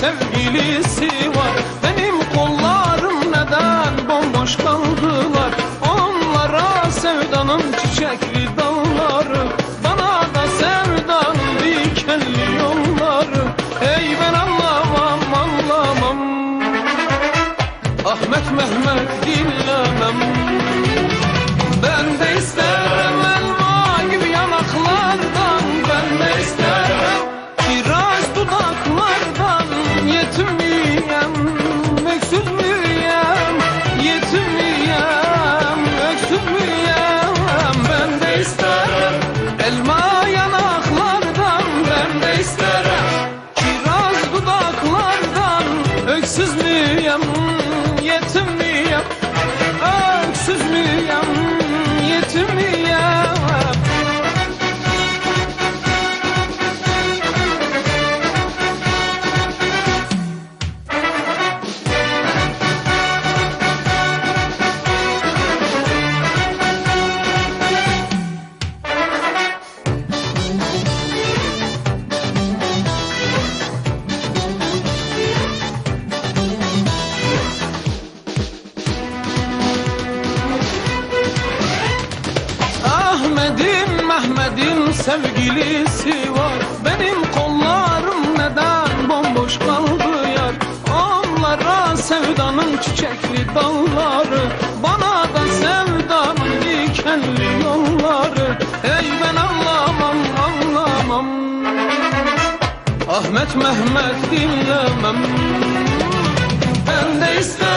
sevgilisi var. Benim kollarım neden bomboş kaldılar? Onlara sevdanın çiçekli dalları Bana da sevdanın dikenli yolları. Ey ben anlamam anlamam. Ahmet Mehmet dinlemem Ahmet'im Mehmet'in sevgilisi var. Benim kollarım neden bomboş kaldı yar? Onlara sevdanın çiçekli dalları Bana da sevdanın dikenli yolları. Ey ben anlamam anlamam. Ahmet Mehmet dinlemem. Ben de isterim